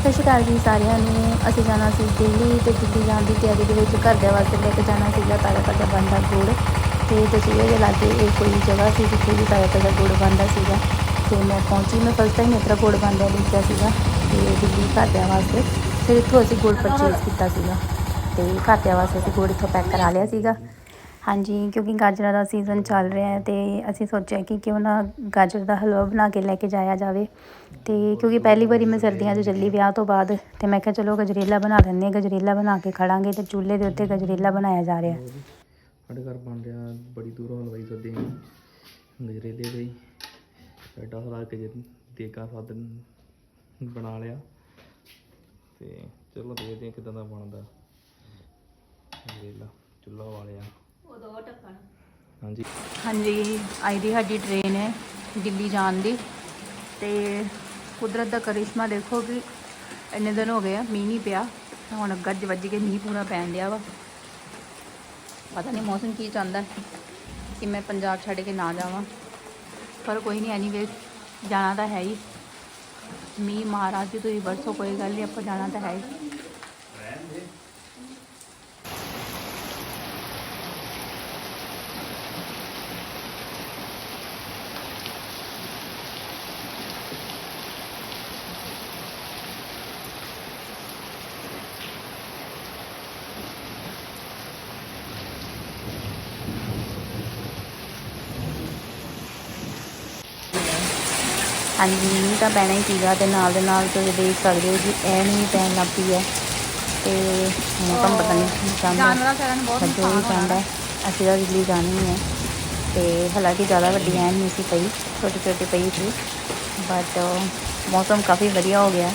ਸਤਿ ਸ਼੍ਰੀ ਅਕਾਲ ਜੀ ਸਾਰਿਆਂ ਨੂੰ। ਅਸੀਂ ਜਾਣਾ ਸੀ ਦਿੱਲੀ ਤੇ ਦਿੱਲੀ ਜਾਣ ਦੀ ਤਿਆਰੀ ਦੇ ਵਿੱਚ ਘਰਦਿਆਂ ਵਾਸਤੇ ਲੈ ਕੇ ਜਾਣਾ ਸੀਗਾ ਤਾਜ਼ਾ ਤਾਜ਼ਾ ਬਣਦਾ ਗੁੜ। ਤੇ ਦਸੂਏ ਦੇ ਲਾਗੇ ਇਹ ਕੋਈ ਜਗ੍ਹਾ ਸੀ ਜਿੱਥੇ ਵੀ ਤਾਜ਼ਾ ਤਾਜ਼ਾ ਗੁੜ ਬਣਦਾ ਸੀਗਾ। ਤੇ ਮੈਂ ਪਹੁੰਚੀ, ਮੈਂ ਫਸਟ ਟਾਈਮ ਇਤਰਾ ਗੁੜ ਬਣਦਾ ਦੇਖਿਆ ਸੀਗਾ ਤੇ ਦਿੱਲੀ ਘਰਦਿਆਂ ਵਾਸਤੇ। ਫਿਰ ਇੱਥੋਂ ਅਸੀਂ ਗੁੜ ਪਰਚੇਸ ਕੀਤਾ ਸੀਗਾ। ਤੇ ਘਰਦਿਆਂ ਵਾਸਤੇ ਅਸੀਂ ਗੁੜ ਇੱਥੋਂ ਪੈਕ ਕਰਾ ਲਿਆ ਸੀਗਾ। ਹਾਂਜੀ, ਕਿਉਂਕਿ ਗਾਜਰਾਂ ਦਾ ਸੀਜ਼ਨ ਚੱਲ ਰਿਹਾ ਹੈ ਤੇ ਅਸੀਂ ਸੋਚਿਆ ਕਿ ਕਿਉਂ ਨਾ ਗਾਜਰ ਦਾ ਹਲਵਾ ਬਣਾ ਕੇ ਲੈ ਕੇ ਜਾਇਆ ਜਾਵੇ। ਤੇ ਕਿਉਂਕਿ ਪਹਿਲੀ ਵਾਰੀ ਮੈਂ ਸਰਦੀਆਂ 'ਚ ਚੱਲੀ ਵਿਆਹ ਤੋਂ ਬਾਅਦ ਤੇ ਮੈਂ ਕਿਹਾ ਚਲੋ ਗਜਰੇਲਾ ਬਣਾ ਲੈਂਦੇ ਹਾਂ, ਗਜਰੇਲਾ ਬਣਾ ਕੇ ਖੜਾਂਗੇ ਤੇ ਚੁੱਲ੍ਹੇ ਦੇ ਉੱਤੇ ਗਜਰੇਲਾ ਬਣਾਇਆ ਜਾ ਰਿਹਾ। ਸਾਡੇ ਘਰ ਬਣ ਰਿਹਾ ਬੜੀ ਦੂਰੋਂ ਹਲਵਾਈ ਸੱਦੇ ਗਜਰੇਲੇ ਦੇ ਹੀ। ਐਡਾ ਕੇ ਦੇਗਾ ਸਾਧਨ ਬਣਾ ਲਿਆ ਤੇ ਚਲੋ ਦੇਖਦੇ ਆ ਕਿਦਾਂ ਦਾ ਬਣਦਾ। ਗਜਰੇਲਾ, ਚੁੱਲ੍ਹਾ ਵਾਲਿਆ ਉਦੋਂ ਟੱਕਣ। ਹਾਂਜੀ। ਹਾਂਜੀ ਆਈ ਦੀ ਸਾਡੀ ਟ੍ਰੇਨ ਹੈ ਦਿੱਲੀ ਜਾਣ ਦੀ। ਤੇ ਕੁਦਰਤ ਦਾ ਕਰਿਸ਼ਮਾ ਦੇਖੋ ਕਿ ਇੰਨੇ ਦਿਨ ਹੋ ਗਏ ਆ ਮੀਂਹ ਨਹੀਂ ਪਿਆ। ਹੁਣ ਗੱਜ ਵੱਜ ਕੇ ਮੀਂਹ ਪੂਰਾ ਪੈਣ ਡਿਆ ਵਾ। ਪਤਾ ਨਹੀਂ ਮੌਸਮ ਕੀ ਚਾਹੁੰਦਾ ਕਿ ਮੈਂ ਪੰਜਾਬ ਛੱਡ ਕੇ ਨਾ ਜਾਵਾਂ। ਪਰ ਕੋਈ ਨਹੀਂ ਐਨੀਵੇ ਜਾਣਾ ਤਾਂ ਹੈ ਹੀ। ਮੀਂਹ ਮਹਾਰਾਜ ਜੀ ਤੋਂ ਹੀ ਵਰਸੋ ਕੋਈ ਗੱਲ ਨਹੀਂ ਆਪਾਂ ਜਾਣਾ ਤਾਂ ਹੈ ਹੀ। ਹਾਂਜੀ ਮੀਂਹ ਤਾਂ ਪੈਣਾ ਹੀ ਸੀਗਾ ਤੇ ਨਾਲ ਦੇ ਨਾਲ ਤੁਸੀਂ ਦੇਖ ਸਕਦੇ ਹੋ ਕਿ ਇਹ ਨਹੀਂ ਪੈਣ ਲੱਗ ਪਈ ਹੈ ਤੇ ਮੌਸਮ ਪਤਾ ਨਹੀਂ ਕੀ ਚਾਹੁੰਦਾ ਜਾਨਵਰਾਂ ਸਾਰਿਆਂ ਨੂੰ ਬਹੁਤ ਜੋ ਵੀ ਚਾਹੁੰਦਾ ਅਸੀਂ ਤਾਂ ਦਿੱਲੀ ਜਾਣੀ ਹੈ ਤੇ ਹਾਲਾਂਕਿ ਜ਼ਿਆਦਾ ਵੱਡੀ ਐਨ ਨਹੀਂ ਸੀ ਪਈ ਛੋਟੀ ਛੋਟੀ ਪਈ ਸੀ ਬਟ ਮੌਸਮ ਕਾਫੀ ਵਧੀਆ ਹੋ ਗਿਆ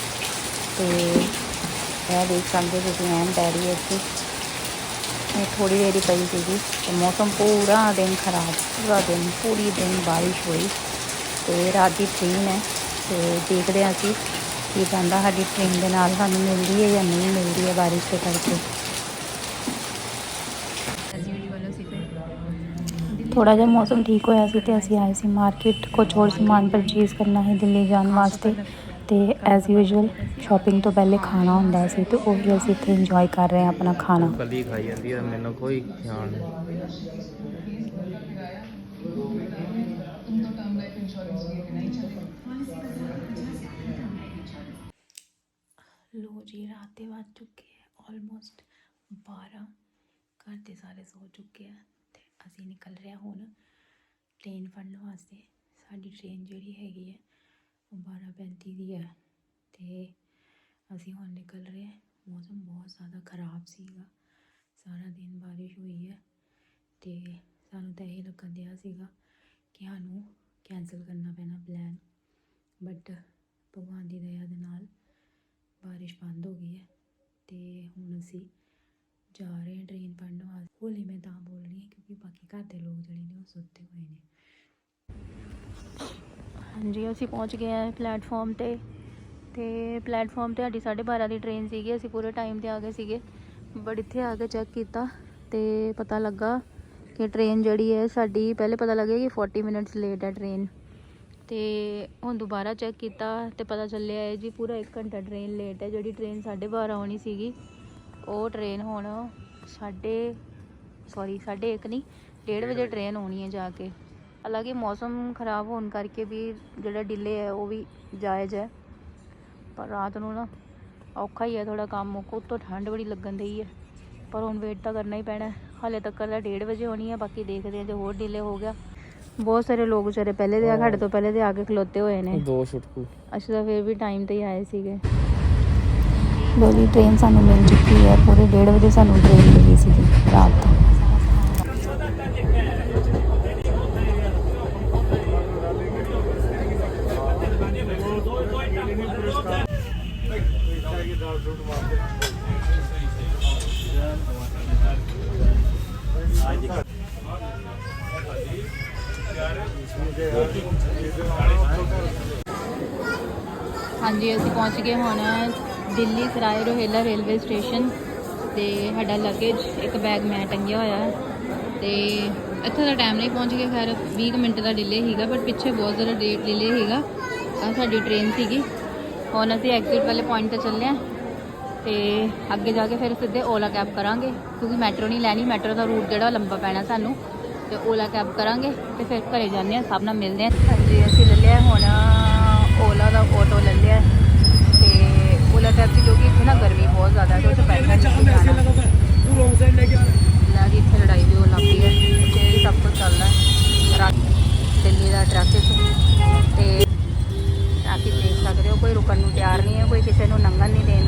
ਤੇ ਇਹ ਦੇਖ ਸਕਦੇ ਹੋ ਤੁਸੀਂ ਐਨ ਪੈ ਰਹੀ ਹੈ ਇੱਥੇ। ਇਹ ਥੋੜੀ ਦੇਰ ਹੀ ਪਈ ਸੀਗੀ ਤੇ ਮੌਸਮ ਪੂਰਾ ਦਿਨ ਖਰਾਬ ਪੂਰਾ ਦਿਨ ਪੂਰੀ ਦਿਨ ਬਾਰਿਸ਼ ਹੋਈ। ਤੇ ਰਾਤ ਦੀ ਟ੍ਰੇਨ ਹੈ, ਤੇ ਦੇਖਦੇ ਹਾਂ ਅਸੀਂ ਕੀ ਜਾਂਦਾ ਸਾਡੀ ਟ੍ਰੇਨ ਦੇ ਨਾਲ ਸਾਨੂੰ ਮਿਲਦੀ ਹੈ ਜਾਂ ਨਹੀਂ ਮਿਲਦੀ ਹੈ ਬਾਰਿਸ਼ ਦੇ ਕਰਕੇ। ਥੋੜਾ ਜਿਹਾ ਮੌਸਮ ਠੀਕ ਹੋਇਆ ਸੀ ਤੇ ਅਸੀਂ ਆਏ ਸੀ ਮਾਰਕੀਟ ਕੁਝ ਹੋਰ ਸਮਾਨ ਪਰਚੇਸ ਕਰਨਾ ਹੈ ਦਿੱਲੀ ਜਾਣ ਵਾਸਤੇ। ਤੇ ਐਜ਼ ਯੂਜੂਅਲ ਸ਼ਾਪਿੰਗ ਤੋਂ ਪਹਿਲੇ ਖਾਣਾ ਹੁੰਦਾ ਸੀ ਤੇ ਉਹ ਵੀ ਅਸੀਂ ਇੱਥੇ ਇੰਜੋਏ ਕਰ ਰਹੇ ਹਾਂ ਆਪਣਾ ਖਾਣਾ। ਕੱਲੀ ਖਾਈ ਜਾਂਦੀ ਹੈ, ਮੈਨੂੰ ਕੋਈ ਖਿਆਲ ਨਹੀਂ। ਰਾਤ ਦੇ ਵੱਜ ਚੁੱਕੇ ਹੈ ਆਲਮੋਸਟ 12 ਘਰ ਦੇ ਸਾਰੇ ਸੋ ਚੁੱਕੇ ਆ ਤੇ ਅਸੀਂ ਨਿਕਲ ਰਹੇ ਹਾਂ ਹੁਣ ਟ੍ਰੇਨ ਫੜਨ ਵਾਸਤੇ। ਸਾਡੀ ਟ੍ਰੇਨ ਜਿਹੜੀ ਹੈਗੀ ਹੈ, ਉਹ 12:35 ਦੀ ਹੈ ਤੇ ਅਸੀਂ ਹੁਣ ਨਿਕਲ ਰਹੇ ਹਾਂ। ਮੌਸਮ ਬਹੁਤ ਜ਼ਿਆਦਾ ਖਰਾਬ ਸੀਗਾ। ਸਾਰਾ ਦਿਨ ਬਾਰਿਸ਼ ਹੋਈ ਹੈ ਤੇ ਸਾਨੂੰ ਤਾਂ ਇਹ ਲੱਗਣ ਦਿਆ ਸੀਗਾ ਕਿ ਸਾਨੂੰ ਕੈਂਸਲ ਕਰਨਾ ਪੈਣਾ ਪਲਾਨ ਬਟ ਭਗਵਾਨ ਦੀ ਦਇਆ ਦੇ ਨਾਲ ਬਾਰਿਸ਼ ਬੰਦ ਹੋ ਗਈ ਹੈ ਤੇ ਹੁਣ ਅਸੀਂ ਜਾ ਰਹੇ ਹਾਂ ਟ੍ਰੇਨ ਫੜਨ ਵਾਸਤੇ। ਹੌਲੀ ਮੈਂ ਤਾਂ ਬੋਲ ਰਹੀ ਹਾਂ ਕਿਉਂਕਿ ਬਾਕੀ ਘਰ ਦੇ ਲੋਕ ਜਿਹੜੇ ਨੇ ਉਹ ਸੁੱਤੇ ਹੋਏ ਨੇ। ਹਾਂਜੀ, ਅਸੀਂ ਪਹੁੰਚ ਗਏ ਹਾਂ ਪਲੇਟਫਾਰਮ ਤੇ। ਤੇ ਪਲੇਟਫਾਰਮ ਤੇ ਸਾਡੀ 12:30 ਦੀ ਟ੍ਰੇਨ ਸੀਗੀ, ਅਸੀਂ ਪੂਰੇ ਟਾਈਮ ਤੇ ਆ ਗਏ ਸੀਗੇ। ਬਟ ਇੱਥੇ ਆ ਕੇ ਚੈੱਕ ਕੀਤਾ ਤੇ ਪਤਾ ਲੱਗਾ ਕਿ ਟ੍ਰੇਨ ਜਿਹੜੀ ਹੈ ਸਾਡੀ, ਪਹਿਲੇ ਪਤਾ ਲੱਗਿਆ ਕਿ 40 ਮਿੰਟਸ ਲੇਟ ਹੈ ਟ੍ਰੇਨ ਤੇ ਹੁਣ ਦੁਬਾਰਾ ਚੈੱਕ ਕੀਤਾ ਤੇ ਪਤਾ ਚੱਲਿਆ ਹੈ ਜੀ ਪੂਰਾ 1 ਘੰਟਾ ਟ੍ਰੇਨ ਲੇਟ ਹੈ ਜਿਹੜੀ ਟ੍ਰੇਨ 12:30 ਆਉਣੀ ਸੀਗੀ ਉਹ ਟ੍ਰੇਨ ਹੁਣ ਸਾਢੇ ਸੌਰੀ ਸਾਢੇ ਇੱਕ ਨਹੀਂ 1:30 ਵਜੇ ਟ੍ਰੇਨ ਆਉਣੀ ਹੈ ਜਾ ਕੇ। ਹਾਲਾਂਕਿ ਮੌਸਮ ਖਰਾਬ ਹੋਣ ਕਰਕੇ ਵੀ ਜਿਹੜਾ ਡਿਲੇ ਹੈ ਉਹ ਵੀ ਜਾਇਜ਼ ਹੈ। ਪਰ ਰਾਤ ਨੂੰ ਨਾ ਔਖਾ ਹੀ ਹੈ ਥੋੜਾ ਕੰਮ ਉੱਤੋਂ ਠੰਡ ਬੜੀ ਲੱਗਣ ਦਈ ਹੈ। ਪਰ ਹੁਣ ਵੇਟ ਤਾਂ ਕਰਨਾ ਹੀ ਪੈਣਾ। ਹਾਲੇ ਤੱਕ ਤਾਂ 1:30 ਵਜੇ ਹੋਣੀ ਹੈ ਬਾਕੀ ਦੇਖਦੇ ਹਾਂ ਜੇ ਹੋਰ ਡਿਲੇ ਹੋ ਗਿਆ ਬਹੁਤ ਸਾਰੇ ਲੋਕ ਵਿਚਾਰੇ ਪਹਿਲੇ ਦੇ ਆ ਸਾਡੇ ਤੋਂ ਪਹਿਲੇ ਦੇ ਆ ਕੇ ਖਲੋਤੇ ਹੋਏ ਨੇ। ਦੋ ਛੁਟਕੂ। ਅਸੀਂ ਤਾਂ ਫਿਰ ਵੀ ਟਾਈਮ ਤੇ ਹੀ ਆਏ ਸੀਗੇ। ਬੋਲੀ ਟ੍ਰੇਨ ਸਾਨੂੰ ਮਿਲ ਚੁੱਕੀ ਹੈ। ਪੂਰੇ 1:30 ਵਜੇ ਸਾਨੂੰ ਟ੍ਰੇਨ ਮਿਲੀ ਸੀ ਰਾਤ ਹਾਂਜੀ, ਅਸੀਂ ਪਹੁੰਚ ਗਏ ਹੁਣ ਦਿੱਲੀ ਸਰਾਏ ਰੋਹੇਲਾ ਰੇਲਵੇ ਸਟੇਸ਼ਨ ਤੇ ਸਾਡਾ ਲਗੇਜ ਇੱਕ ਬੈਗ ਮੈਂ ਟੰਗਿਆ ਹੋਇਆ। ਹੈ ਤੇ ਇੱਥੇ ਦਾ ਟਾਈਮ ਨਹੀਂ ਪਹੁੰਚ ਗਿਆ ਖੈਰ 20 ਕੁ ਮਿੰਟ ਦਾ ਡਿਲੇ ਸੀਗਾ ਬਟ ਪਿੱਛੇ ਬਹੁਤ ਜ਼ਿਆਦਾ ਡਿਲੇ ਸੀਗਾ ਆ ਸਾਡੀ ਟ੍ਰੇਨ ਸੀਗੀ। ਹੁਣ ਅਸੀਂ ਐਗਜ਼ਿਟ ਵਾਲੇ ਪੁਆਇੰਟ ਤੇ ਚੱਲੇ ਆ ਤੇ ਅੱਗੇ ਜਾ ਕੇ ਫਿਰ ਸਿੱਧੇ ਓਲਾ ਕੈਬ ਕਰਾਂਗੇ, ਕਿਉਂਕਿ ਮੈਟਰੋ ਨਹੀਂ ਲੈਣੀ ਮੈਟਰੋ ਦਾ ਰੂਟ ਜਿਹੜਾ ਲੰਬਾ ਪੈਣਾ ਸਾਨੂੰ। ਤੇ ਓਲਾ ਕੈਬ ਕਰਾਂਗੇ ਤੇ ਫਿਰ ਘਰੇ ਜਾਂਦੇ ਆ ਸਭ ਨਾਲ ਮਿਲਦੇ ਆ ਹਾਂਜੀ, ਅਸੀਂ ਲੈ ਲਿਆ ਹੁਣ ਓਲਾ ਦਾ ਆਟੋ ਲੈ ਲਿਆ। ਤੇ ਓਲਾ ਕੈਬ ਦੀ ਕਿਉਂਕਿ ਇੱਥੇ ਨਾ ਗਰਮੀ ਬਹੁਤ ਜ਼ਿਆਦਾ, ਤੇ ਉੱਥੇ ਬੈਠਣਾ ਨਹੀਂ ਜਾਣਾ। ਤੂੰ ਰੋਂਗ ਲੈ ਕੇ ਆ ਲੈ ਇੱਥੇ ਲੜਾਈ ਵੀ ਹੋ ਲੱਗ ਹੈ ਤੇ ਸਭ ਕੁਝ ਚੱਲਦਾ ਰਾਤ ਦਿੱਲੀ ਦਾ ਟ੍ਰੈਫਿਕ ਤੇ ਟ੍ਰੈਫਿਕ ਦੇਖ ਸਕਦੇ ਹੋ, ਕੋਈ ਰੁਕਣ ਨੂੰ ਤਿਆਰ ਨਹੀਂ ਹੈ, ਕੋਈ ਕਿਸੇ ਨੂੰ ਲੰਘਣ ਨਹੀਂ ਦੇਣ